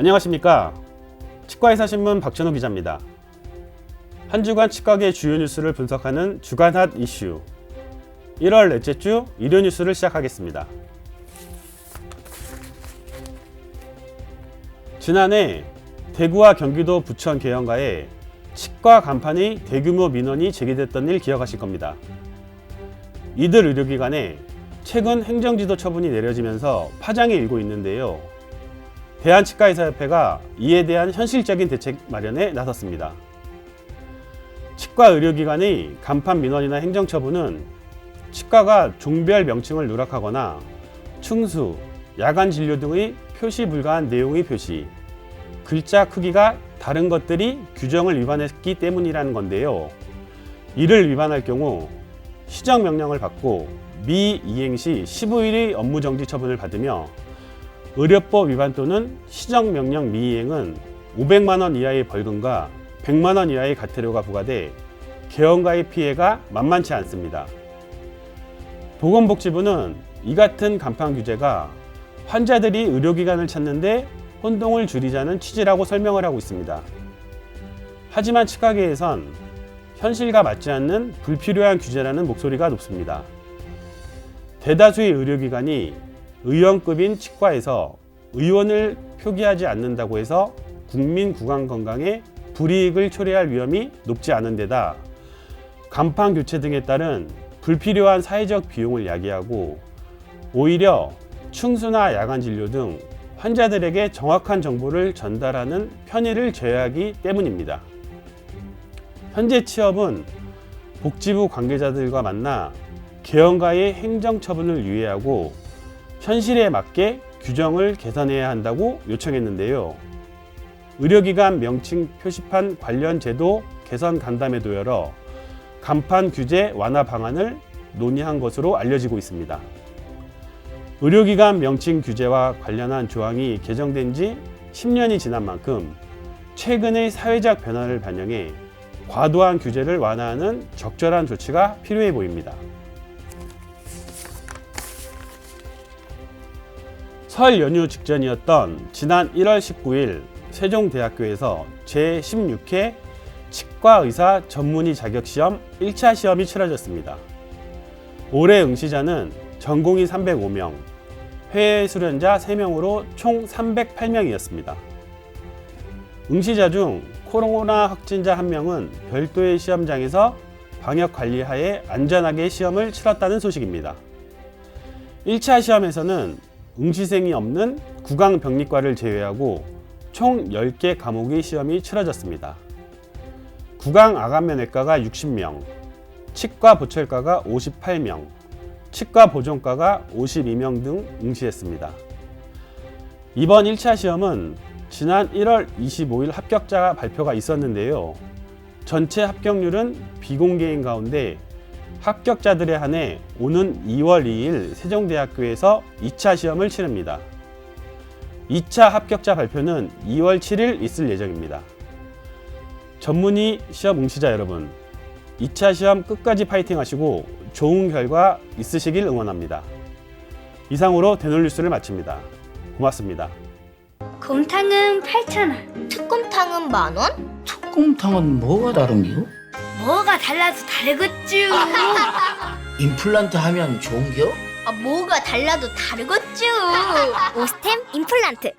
안녕하십니까. 치과의사 신문 박찬호 기자입니다. 한 주간 치과계 주요 뉴스를 분석하는 주간 핫 이슈. 1월 넷째 주 일요 뉴스를 시작하겠습니다. 지난해 대구와 경기도 부천 계양가에 치과 간판이 대규모 민원이 제기됐던 일 기억하실 겁니다. 이들 의료기관에 최근 행정지도 처분이 내려지면서 파장이 일고 있는데요. 대한치과의사협회가 이에 대한 현실적인 대책 마련에 나섰습니다. 치과 의료기관의 간판 민원이나 행정처분은 치과가 종별 명칭을 누락하거나 충수, 야간 진료 등의 표시 불가한 내용의 표시, 글자 크기가 다른 것들이 규정을 위반했기 때문이라는 건데요. 이를 위반할 경우 시정 명령을 받고 미이행 시 15일의 업무 정지 처분을 받으며 의료법 위반 또는 시정 명령 미이행은 500만 원 이하의 벌금과 100만 원 이하의 과태료가 부과돼 개원가의 피해가 만만치 않습니다. 보건복지부는 이 같은 간판 규제가 환자들이 의료기관을 찾는데 혼동을 줄이자는 취지라고 설명을 하고 있습니다. 하지만 치과계에선 현실과 맞지 않는 불필요한 규제라는 목소리가 높습니다. 대다수의 의료기관이 의원급인 치과에서 의원을 표기하지 않는다고 해서 국민 구강 건강에 불이익을 초래할 위험이 높지 않은 데다 간판 교체 등에 따른 불필요한 사회적 비용을 야기하고 오히려 충수나 야간 진료 등 환자들에게 정확한 정보를 전달하는 편의를 제어하기 때문입니다. 현재 취업은 복지부 관계자들과 만나 개헌가의 행정처분을 유예하고 현실에 맞게 규정을 개선해야 한다고 요청했는데요. 의료기관 명칭 표시판 관련 제도 개선 간담회도 열어 간판 규제 완화 방안을 논의한 것으로 알려지고 있습니다. 의료기관 명칭 규제와 관련한 조항이 개정된 지 10년이 지난 만큼 최근의 사회적 변화를 반영해 과도한 규제를 완화하는 적절한 조치가 필요해 보입니다. 설 연휴 직전이었던 지난 1월 19일 세종대학교에서 제16회 치과의사 전문의 자격시험 1차 시험이 치러졌습니다. 올해 응시자는 전공의 305명, 해외 수련자 3명으로 총 308명이었습니다. 응시자 중 코로나 확진자 1명은 별도의 시험장에서 방역 관리 하에 안전하게 시험을 치렀다는 소식입니다. 1차 시험에서는 응시생이 없는 구강병리과를 제외하고 총 10개 과목의 시험이 치러졌습니다. 구강아간면외과가 60명, 치과 보철과가 58명, 치과 보존과가 52명 등 응시했습니다. 이번 1차 시험은 지난 1월 25일 합격자 발표가 있었는데요. 전체 합격률은 비공개인 가운데 합격자들에 한해 오는 2월 2일 세종대학교에서 2차 시험을 치릅니다. 2차 합격자 발표는 2월 7일 있을 예정입니다. 전문의 시험 응시자 여러분, 2차 시험 끝까지 파이팅 하시고 좋은 결과 있으시길 응원합니다. 이상으로 대놀뉴스를 마칩니다. 고맙습니다. 곰탕은 8,000원. 특곰탕은 만 원? 특곰탕은 뭐가 다른겨? 뭐가 달라서 다르겠쥬. 임플란트 하면 좋은겨? 아, 뭐가 달라도 다르겠죠. 오스템 임플란트.